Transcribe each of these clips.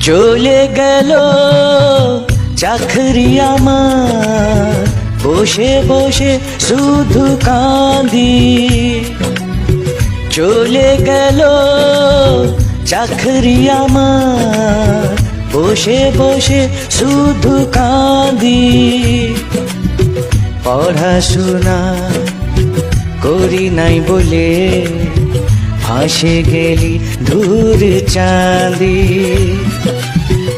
চলে গেল চাকরি আমার। বসে বসে শুধু কাঁদি। চলে গেল চাকরি আমার। বসে বসে শুধু কাঁদি। পড়াশোনা করি নাই বলে ফাঁসে গেলি দূর চাঁদি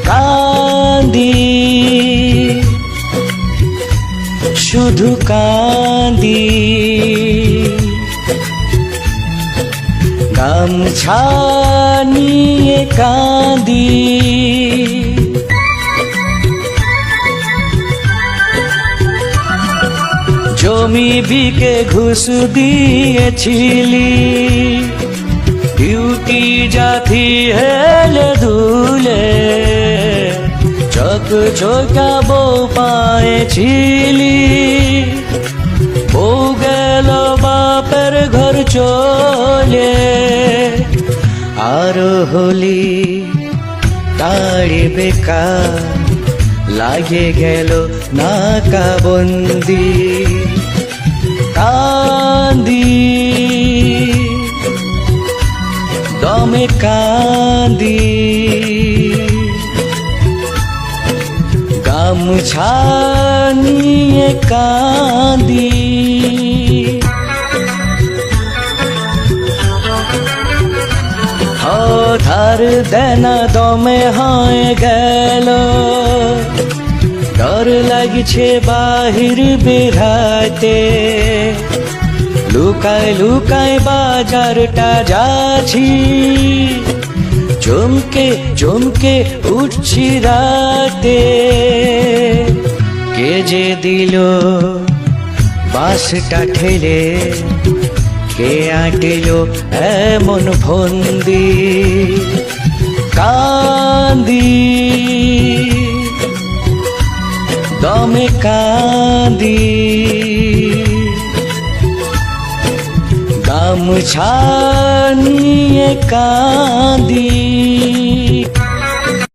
কাঁদি। শুধু কাঁদি। গামছা নিয়ে কাঁদি। জমি বিকে ঘুষ দিয়েছিলি। ডিউটি জাতি হেলে দুলে চক চোখা বউ পায়েছিলি বউ গেল বাপের ঘর চলে আর হলি তাড়ি বেকার লাগে গেল নাকাবন্দি দমে কান্দি গামছা নিয়ে কান্দি ধার দেনা দমে হয়ে গেল ডর লাগছে বাহির বেরাতে লুকায় লুকায় বাজারটা যাচ্ছি। চমকে চমকে উঠছি রাতে। কে যে দিল বাসটা ঠেলে? কে আটিল এমন ফন্দি কান্দি। দমে কাঁদি গামছা নিয়ে কাঁদি